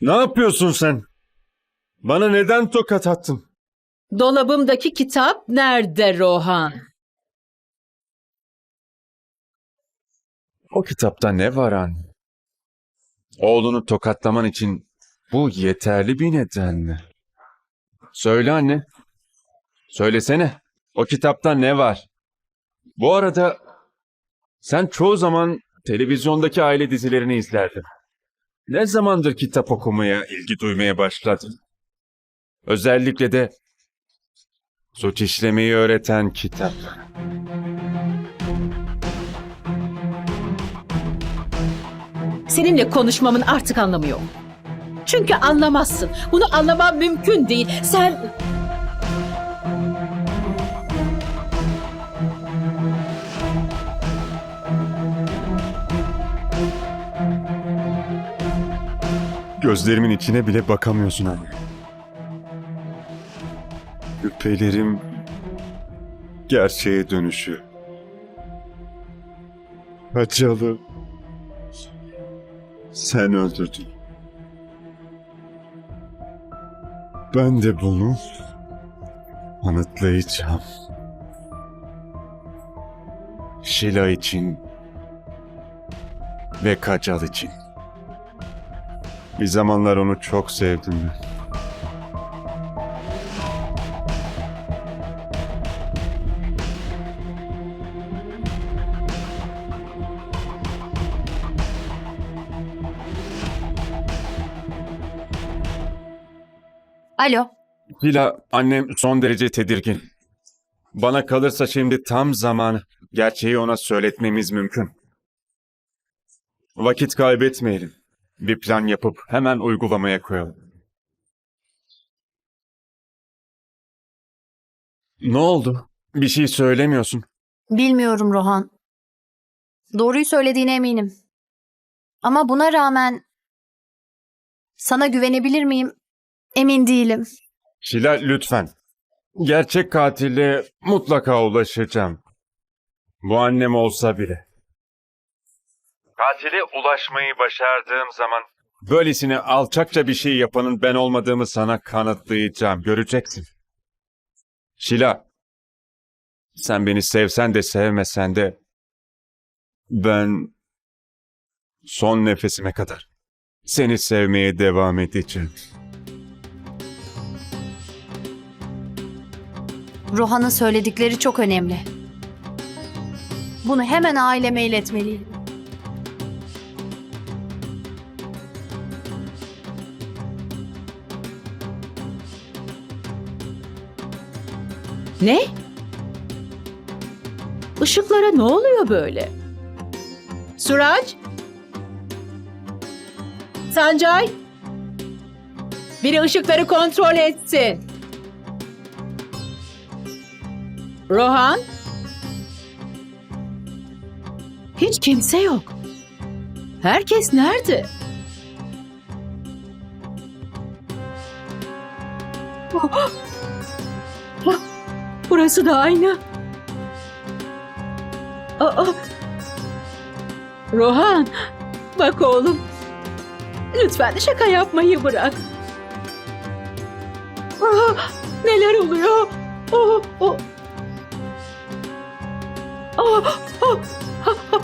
Ne yapıyorsun sen? Bana neden tokat attın? Dolabımdaki kitap nerede Rohan? O kitapta ne var anne? Oğlunu tokatlaman için bu yeterli bir neden mi? Söyle anne. Söylesene. O kitapta ne var? Bu arada sen çoğu zaman televizyondaki aile dizilerini izlerdin. Ne zamandır kitap okumaya, ilgi duymaya başladın? Özellikle de suç işlemeyi öğreten kitap. Seninle konuşmamın artık anlamı yok. Çünkü anlamazsın. Bunu anlamam mümkün değil. Sen... Gözlerimin içine bile bakamıyorsun anne. Şüphelerim gerçeğe dönüşüyor. Hacalı sen öldürdün. Ben de bunu kanıtlayacağım. Şila için ve Kacal için. Bir zamanlar onu çok sevdim ben. Alo. Hila annem son derece tedirgin. Bana kalırsa şimdi tam zamanı. Gerçeği ona söyletmemiz mümkün. Vakit kaybetmeyelim. Bir plan yapıp hemen uygulamaya koyalım. Ne oldu? Bir şey söylemiyorsun. Bilmiyorum Rohan. Doğruyu söylediğine eminim. Ama buna rağmen sana güvenebilir miyim? Emin değilim. Şila lütfen. Gerçek katile mutlaka ulaşacağım. Bu annem olsa bile. Katile ulaşmayı başardığım zaman böylesine alçakça bir şey yapanın ben olmadığımı sana kanıtlayacağım. Göreceksin. Şila. Sen beni sevsen de sevmesen de ben son nefesime kadar seni sevmeye devam edeceğim. Rohan'ın söyledikleri çok önemli. Bunu hemen aileme iletmeliyim. Ne? Işıklara ne oluyor böyle? Suraj? Sancay? Biri ışıkları kontrol etsin. Rohan? Hiç kimse yok. Herkes nerede? Oh! Burası da aynı. Aa! Rohan, bak oğlum. Lütfen şaka yapmayı bırak. Aa, neler oluyor? Oh. Aa, ah, ah, ah.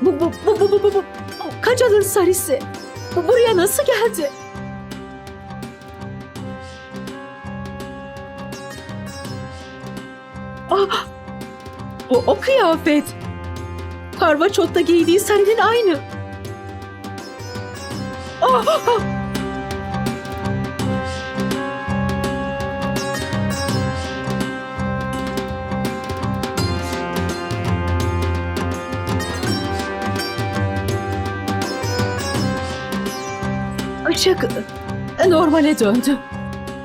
Bu, bu, bu, bu, bu, bu, bu. Kacal'ın sarısı. Bu buraya nasıl geldi? Ah! O, o kıyafet. Karvaçot'ta giydiği sarının aynı. Ah! ah! Işık normale döndü.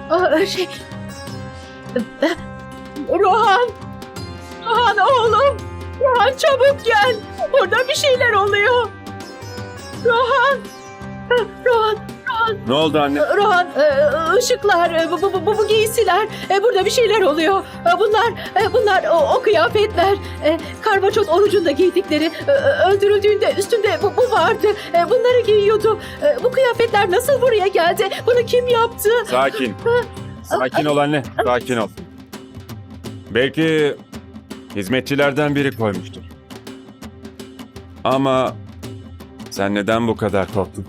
Aa, şey... Rohan! Rohan oğlum! Rohan çabuk gel! Burada bir şeyler oluyor! Rohan! Rohan! Rohan! Rohan, Ne oldu anne? Rohan, e, ışıklar, e, bu, bu, bu, bu giysiler, e, burada bir şeyler oluyor. Bunlar, bunlar o, o kıyafetler, karvaçot orucunda giydikleri, öldürüldüğünde üstünde bu, bu vardı. Bunları giyiyordu. Bu kıyafetler nasıl buraya geldi? Bunu kim yaptı? Sakin. Sakin ol anne. Sakin ol. Belki hizmetçilerden biri koymuştur. Ama sen neden bu kadar korktun?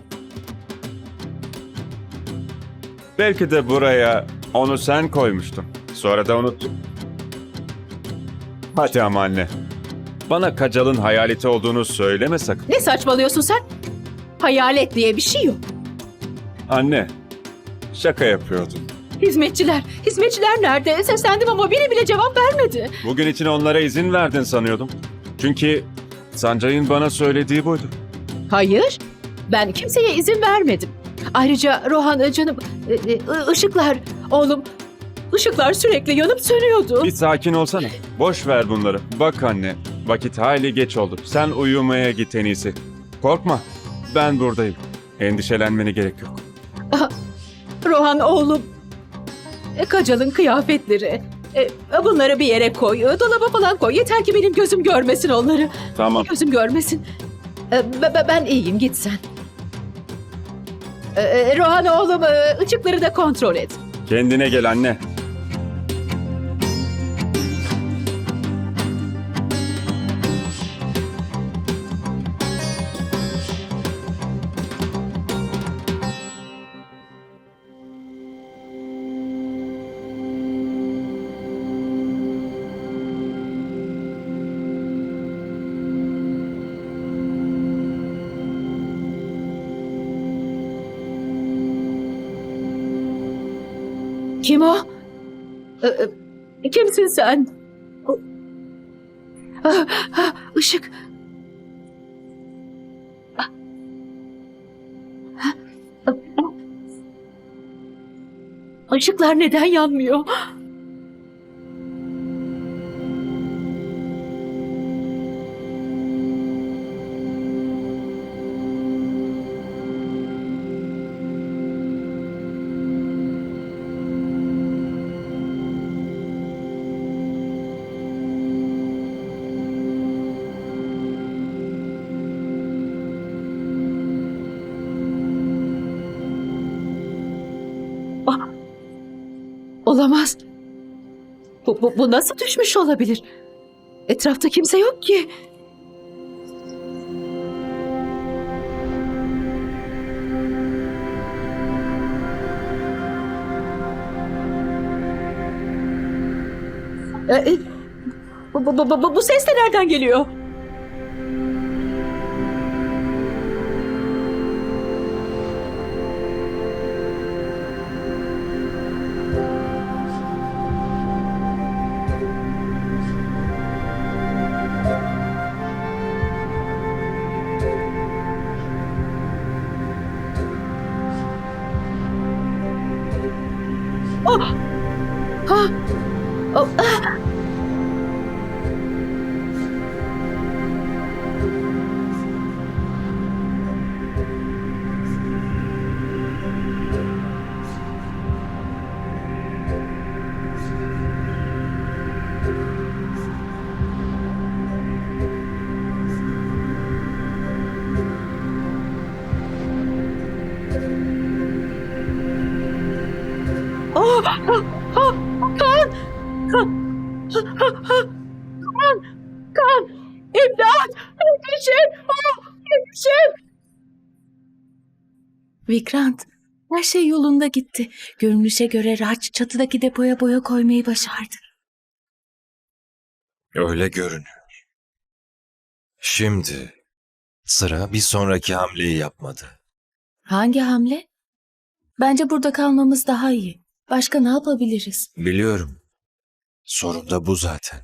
Belki de buraya onu sen koymuştun. Sonra da unuttun. Hadi ama anne. Bana Kacal'ın hayaleti olduğunu söyleme sakın. Ne saçmalıyorsun sen? Hayalet diye bir şey yok. Anne, şaka yapıyordum. Hizmetçiler, hizmetçiler nerede? Seslendim ama biri bile cevap vermedi. Bugün için onlara izin verdin sanıyordum. Çünkü Sancay'ın bana söylediği buydu. Hayır, ben kimseye izin vermedim. Ayrıca Rohan e, canım, e, e, ışıklar, oğlum, ışıklar sürekli yanıp sönüyordu. Bir sakin olsana. Boş ver bunları. Bak anne, vakit hayli geç oldu. Sen uyumaya git en iyisi. Korkma, ben buradayım. Endişelenmene gerek yok. Rohan oğlum, Kacal'ın kıyafetleri. E, bunları bir yere koy, e, dolaba falan koy. Yeter ki benim gözüm görmesin onları. Tamam. Gözüm görmesin. E, be- be- ben iyiyim, git sen. E, e, Rohan oğlum, e, ışıkları da kontrol et. Kendine gel anne. Kim o? E, e, kimsin sen? Işık. Ah, ah, ah. Işıklar neden yanmıyor? Olamaz. Bu, bu, bu nasıl düşmüş olabilir? Etrafta kimse yok ki. E, e, bu, bu, bu, bu, bu ses de nereden geliyor? Kan! Kan! Kan! Kan! İmdat! Yetişin! Yetişin! Vikrant, her şey yolunda gitti. Görünüşe göre Raj çatıdaki depoya boya koymayı başardı. Öyle görünüyor. Şimdi sıra bir sonraki hamleyi yapmadı. Hangi hamle? Bence burada kalmamız daha iyi. Başka ne yapabiliriz? Biliyorum. Sorun da bu zaten.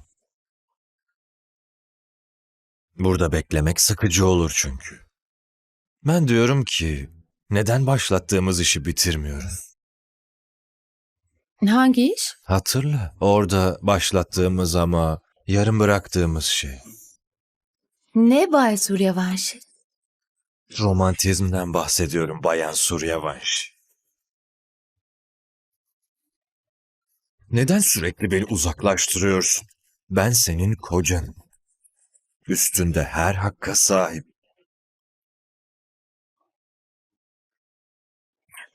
Burada beklemek sıkıcı olur çünkü. Ben diyorum ki neden başlattığımız işi bitirmiyoruz? Hangi iş? Hatırla orada başlattığımız ama yarım bıraktığımız şey. Ne Bay Suryavanşi? Romantizmden bahsediyorum Bayan Suryavanş. Neden sürekli beni uzaklaştırıyorsun? Ben senin kocanım. Üstünde her hakka sahip.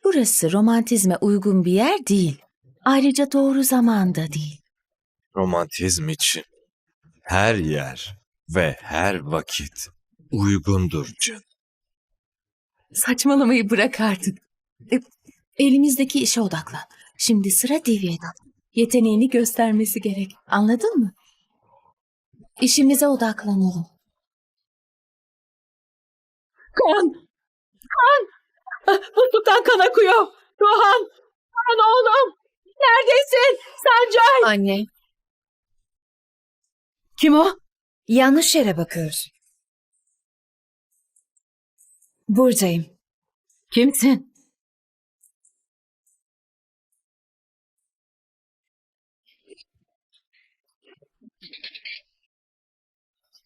Burası romantizme uygun bir yer değil. Ayrıca doğru zamanda değil. Romantizm için her yer ve her vakit uygundur canım. Saçmalamayı bırak artık. E, elimizdeki işe odaklan. Şimdi sıra Divya'da. Yeteneğini göstermesi gerek. Anladın mı? İşimize odaklanalım. Kan! Kan! Ah, Musluktan kan akıyor. Rohan! Kan oğlum! Neredesin? Sancay! Anne, Kim o? yanlış yere bakıyorsun. Buradayım. Kimsin?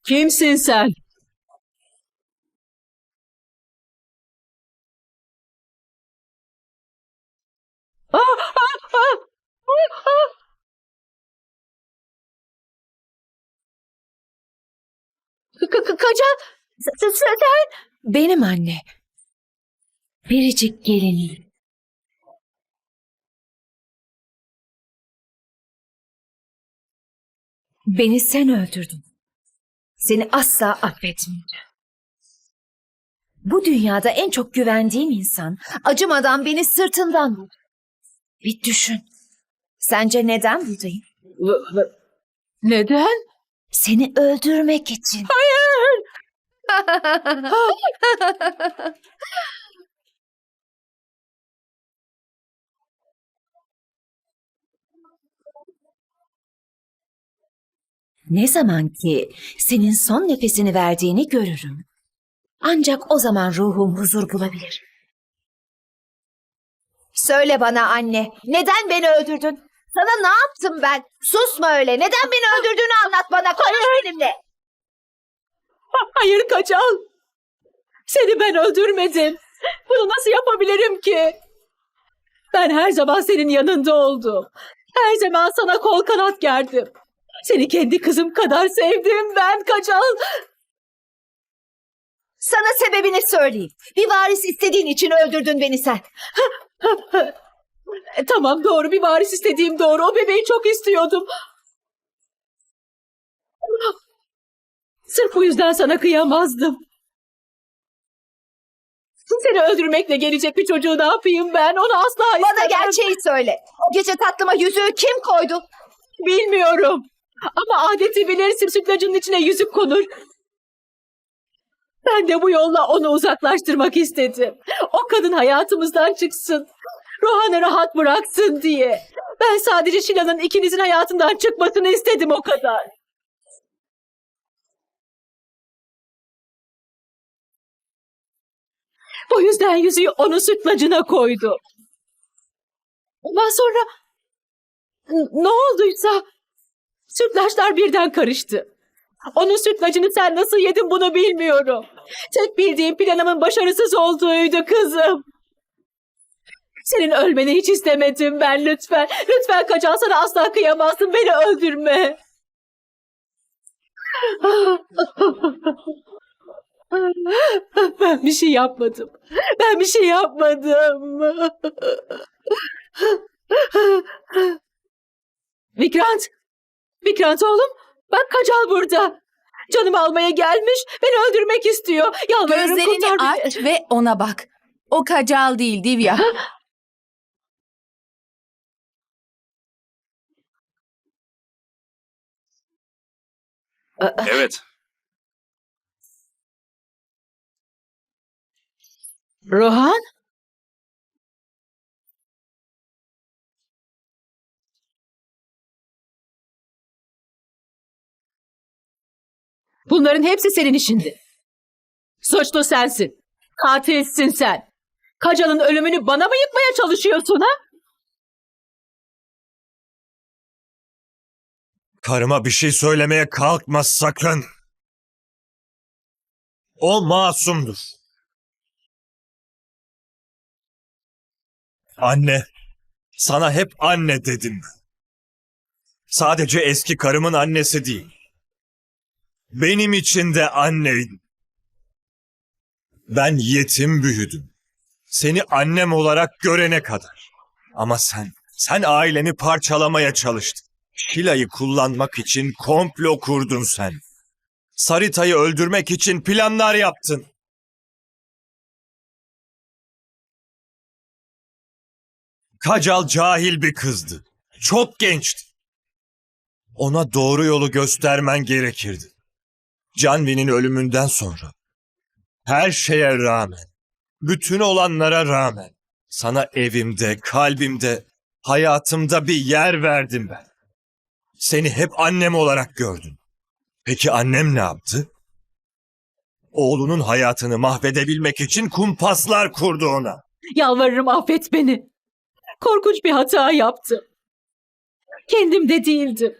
Kimsin sen? Ah, ah, ah, ah, ah. K- k- Kacal, s- s- sen Benim anne. Biricik gelinim. Beni sen öldürdün. Seni asla affetmeyeceğim. Bu dünyada en çok güvendiğim insan acımadan beni sırtından vurdu. Bir düşün. Sence neden buradayım? Neden? Seni öldürmek için. Hayır. Ne zaman ki senin son nefesini verdiğini görürüm. Ancak o zaman ruhum huzur bulabilir. Söyle bana anne, neden beni öldürdün? Sana ne yaptım ben? Susma öyle. Neden beni öldürdüğünü anlat bana. Konuş benimle. Hayır Kacal. Seni ben öldürmedim. Bunu nasıl yapabilirim ki? Ben her zaman senin yanında oldum. Her zaman sana kol kanat gerdim. Seni kendi kızım kadar sevdim ben Kacal. Sana sebebini söyleyeyim. Bir varis istediğin için öldürdün beni sen. E, tamam doğru bir varis istediğim doğru. O bebeği çok istiyordum. Sırf bu yüzden sana kıyamazdım. Seni öldürmekle gelecek bir çocuğu ne yapayım ben? Onu asla Bana istemem. gerçeği söyle. O gece tatlıma yüzüğü kim koydu? Bilmiyorum. Ama adeti bilirsin sütlacının içine yüzük konur. Ben de bu yolla onu uzaklaştırmak istedim. O kadın hayatımızdan çıksın. Rohan'ı rahat bıraksın diye. Ben sadece Şila'nın ikinizin hayatından çıkmasını istedim o kadar. Bu yüzden yüzüğü onun sütlacına koydu. Ondan sonra ne olduysa sütlaçlar birden karıştı. Onun sütlacını sen nasıl yedin bunu bilmiyorum. Tek bildiğim planımın başarısız olduğuydu kızım. Senin ölmeni hiç istemedim ben lütfen. Lütfen kaçan sana asla kıyamazsın. Beni öldürme. Ben bir şey yapmadım. Ben bir şey yapmadım. Vikrant. Vikrant oğlum. Bak Kacal burada. Canımı almaya gelmiş. Beni öldürmek istiyor. Yalvarırım Gözlerini kurtar beni. aç ve ona bak. O kacal değil Divya. Evet. Rohan? Bunların hepsi senin işindi. Suçlu sensin. Katilsin sen. Kacal'ın ölümünü bana mı yıkmaya çalışıyorsun ha? Karıma bir şey söylemeye kalkma sakın. O masumdur. Anne, sana hep anne dedim. Sadece eski karımın annesi değil. Benim için de anneydin. Ben yetim büyüdüm. Seni annem olarak görene kadar. Ama sen, sen ailemi parçalamaya çalıştın. Şila'yı kullanmak için komplo kurdun sen. Sarita'yı öldürmek için planlar yaptın. Kacal cahil bir kızdı. Çok gençti. Ona doğru yolu göstermen gerekirdi. Canvi'nin ölümünden sonra. Her şeye rağmen, bütün olanlara rağmen sana evimde, kalbimde, hayatımda bir yer verdim ben. Seni hep annem olarak gördüm. Peki annem ne yaptı? Oğlunun hayatını mahvedebilmek için kumpaslar kurdu ona. Yalvarırım affet beni. Korkunç bir hata yaptım. Kendimde değildim.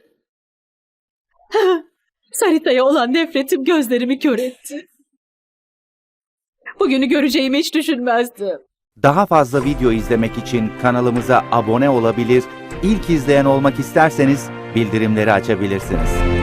Sarita'ya olan nefretim gözlerimi kör etti. Bugünü göreceğimi hiç düşünmezdim. Daha fazla video izlemek için kanalımıza abone olabilir, ilk izleyen olmak isterseniz bildirimleri açabilirsiniz.